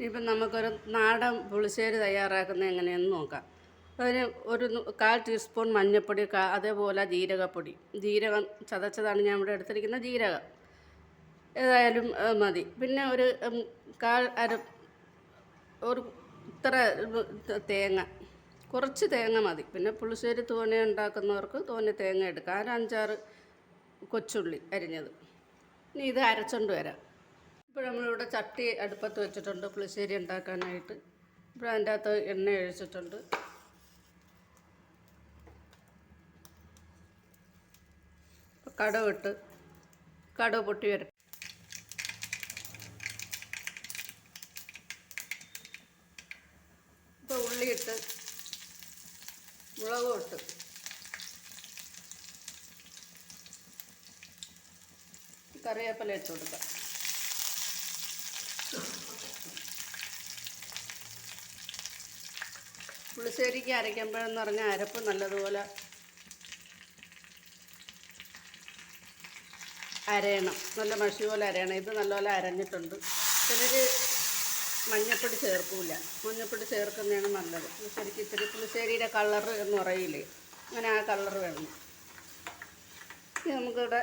ഇനിയിപ്പം നമുക്കൊരു നാടൻ പുളിശ്ശേരി തയ്യാറാക്കുന്നത് എങ്ങനെയെന്ന് നോക്കാം. അതിന് ഒരു കാൽ ടീസ്പൂൺ മഞ്ഞൾപ്പൊടി അതേപോലെ ജീരകപ്പൊടി. ജീരകം ചതച്ചതാണ് ഞാൻ ഇവിടെ എടുത്തിരിക്കുന്ന ജീരകം. ഏതായാലും മതി. പിന്നെ ഒരു കാൽ അര ഒരു ഇത്ര തേങ്ങ. കുറച്ച് തേങ്ങ മതി. പിന്നെ പുളിശ്ശേരി തോനെ ഉണ്ടാക്കുന്നവർക്ക് തോനെ തേങ്ങ എടുക്കാം. ഒരു അഞ്ചാറ് കൊച്ചുള്ളി അരിഞ്ഞത്. ഇനി ഇത് അരച്ചോണ്ട് വരാം. ഇപ്പോൾ നമ്മളിവിടെ ചട്ടി അടുപ്പത്ത് വെച്ചിട്ടുണ്ട് പുളിശ്ശേരി ഉണ്ടാക്കാനായിട്ട്. ഇപ്പോൾ അതിന്റെ അകത്ത് എണ്ണ ഒഴിച്ചിട്ടുണ്ട്. ഇപ്പോൾ കടവിട്ട് കടവ് പൊട്ടി വരും. ഇപ്പോൾ ഉള്ളിയിട്ട് മുളകും ഇട്ട്. കറിവേപ്പില ഇട്ട് കൊടുക്കാം. പുളിശ്ശേരിക്ക് അരയ്ക്കുമ്പോഴെന്ന് പറഞ്ഞാൽ അരപ്പ് നല്ലതുപോലെ അരയണം. നല്ല മഷി പോലെ അരയണം. ഇത് നല്ലപോലെ അരഞ്ഞിട്ടുണ്ട്. ചിലർ മഞ്ഞപ്പൊടി ചേർക്കൂല. മഞ്ഞപ്പൊടി ചേർക്കുന്നതാണ് നല്ലത്. പുളിശ്ശേരിക്ക് ഇത്തിരി പുളിശ്ശേരിയുടെ കളറ് എന്ന് പറയില്ലേ? അങ്ങനെ ആ കളറ് വേണം. ഇനി നമുക്കിവിടെ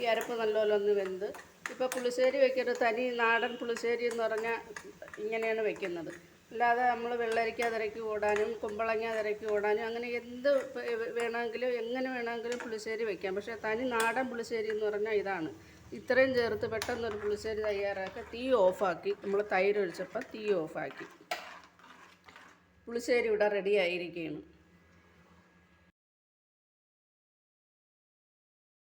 ഈ അരപ്പ് നല്ലപോലെ ഒന്ന് വെന്ത് ഇപ്പോൾ പുളിശ്ശേരി വെക്കരുത്. തനി നാടൻ പുളിശ്ശേരി എന്ന് പറഞ്ഞാൽ ഇങ്ങനെയാണ് വെക്കുന്നത്. അല്ലാതെ നമ്മൾ വെള്ളരിക്ക തിരക്കി ഓടാനും കുമ്പളങ്ങ തിരക്കി ഓടാനും അങ്ങനെ എന്ത് വേണമെങ്കിലും എങ്ങനെ വേണമെങ്കിലും പുളിശ്ശേരി വെക്കാം. പക്ഷേ തനി നാടൻ പുളിശ്ശേരി എന്ന് പറഞ്ഞാൽ ഇതാണ്. ഇത്രയും ചേർത്ത് പെട്ടെന്നൊരു പുളിശ്ശേരി തയ്യാറാക്കി തീ ഓഫാക്കി. നമ്മൾ തൈര് ഒഴിച്ചപ്പോൾ തീ ഓഫാക്കി. പുളിശ്ശേരി ഇവിടെ റെഡി ആയിരിക്കുകയാണ്.